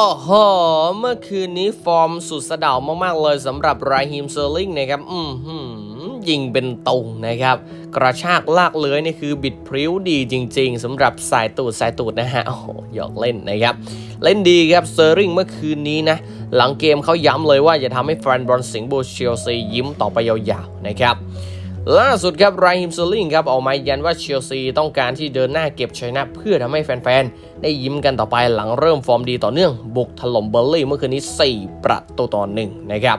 โอ้โห เมื่อคืนนี้ฟอร์มสุดสะเดามากๆเลยสำหรับไรฮิมเซอร์ลิงนะครับ อืมหืมยิงเป็นตุงนะครับ กระชากลากเลื้อยนี่คือบิดพริ้วดีจริง ๆสำหรับสายตูดสายตูดนะฮะ โอ้โห หยอกเล่นนะครับ เล่นดีครับเซอร์ลิงเมื่อคืนนี้นะ หลังเกมเขาย้ำเลยว่าจะทำให้แฟนบอลสิงห์บูเชลซียิ้มต่อไปยาวๆนะครับ ล่าสุดครับไรฮิมเซอร์ลิงครับออกมายันว่าเชลซีต้องการที่เดินหน้าเก็บชัยนะ เพื่อทำให้แฟนๆ ได้ยิ้มกันต่อไปหลังเริ่มฟอร์มดีต่อเนื่อง บุกถล่มเบอร์ลี่เมื่อคืนนี้ 4 ประตูต่อหนึ่งนะครับ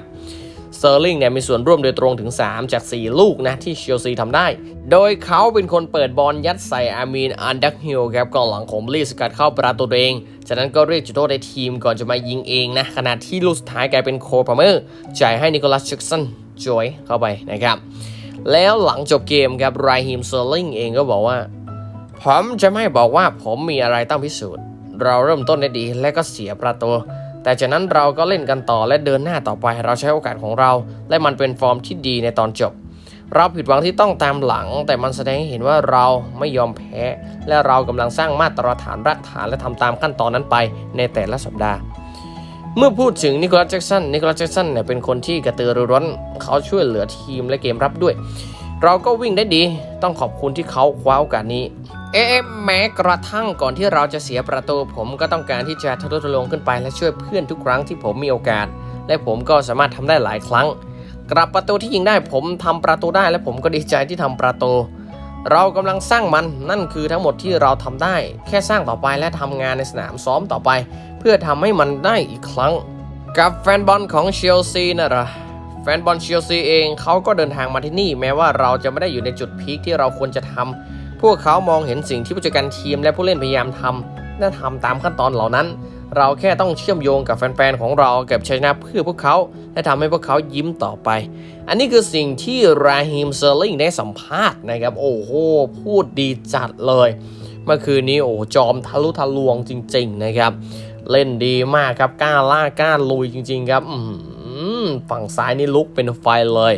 เซอร์ลิงเนี่ยมีส่วนร่วมโดยตรงถึง 3 จาก 4 ลูกนะที่เชลซีทำได้ โดยเขาเป็นคนเปิดบอลยัดใส่อามีนอันดักฮิลครับกองหลังของลีสกัดเข้าประตูตัวเอง จากนั้นก็เรียกจุดโทษในทีมก่อนจะมายิงเองนะ ขณะที่ลูกสุดท้ายกลายเป็นโคพาเมอร์จ่ายให้นิโคลัสแจ็กสันจอยเข้าไปนะครับ แล้วหลังจบเกมครับไรฮิมเซอร์ลิงเองก็บอกว่า ผมจะไม่บอกว่าผมมีอะไรต้องพิสูจน์ เราเริ่มต้นได้ดีและก็เสียประตู แต่จากนั้นเราก็เล่นกันต่อและเดินหน้าต่อไป เราใช้โอกาสของเรา และมันเป็นฟอร์มที่ดีในตอนจบ เราผิดหวังที่ต้องตามหลัง แต่มันแสดงให้เห็นว่าเราไม่ยอมแพ้ และเรากำลังสร้างมาตรฐานรากฐานและทำตามขั้นตอนนั้นไปในแต่ละสัปดาห์ เมื่อพูดถึงนิโคลัสแจ็กสันนิโคลัสแจ็กสันเนี่ยเป็นคนที่กระตือรือร้นเขาช่วยเหลือทีมและเกมรับด้วย เราก็วิ่งได้ดีต้องขอบคุณที่เขาคว้าโอกาสนี้เอ๊ะแม้กระทั่งก่อนที่เราจะเสียประตู ผมก็ต้องการที่จะทะลุทะลวงขึ้นไปและช่วยเพื่อนทุกครั้งที่ผมมีโอกาส และผมก็สามารถทำได้หลายครั้ง กลับประตูที่ยิงได้ผมทำประตูได้และผมก็ดีใจที่ทำประตู เรากำลังสร้างมันนั่นคือทั้งหมดที่เราทำได้ แค่สร้างต่อไปและทำงานในสนามซ้อมต่อไป เพื่อทำให้มันได้อีกครั้ง กับแฟนบอลของเชลซีนะหรอแฟนบอลเชลซีเองเขาก็เดินทางมาที่นี่ แม้ว่าเราจะไม่ได้อยู่ในจุดพีคที่เราควรจะทำพวกเขามองเห็นสิ่งที่ผู้จัดการทีมและผู้เล่นพยายามทำและทำตามขั้นตอนเหล่านั้น เราแค่ต้องเชื่อมโยงกับแฟนๆของเราเก็บชัยชนะเพื่อพวกเขาและทำให้พวกเขายิ้มต่อไป อันนี้คือสิ่งที่ราฮิมเซอร์ลิงได้สัมภาษณ์นะครับ โอ้โห พูดดีจัดเลย เมื่อคืนนี้โอ้จอมทะลุทะลวงจริง ๆ นะครับ เล่นดีมากครับกล้าล่ากล้าลุยจริง ๆ ครับฝั่งซ้ายนี่ลุกเป็นไฟเลย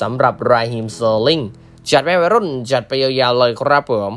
สำหรับราฮิมเซอร์ลิงจัดไปวัยรุ่นจัดไปยาวๆเลยครับผม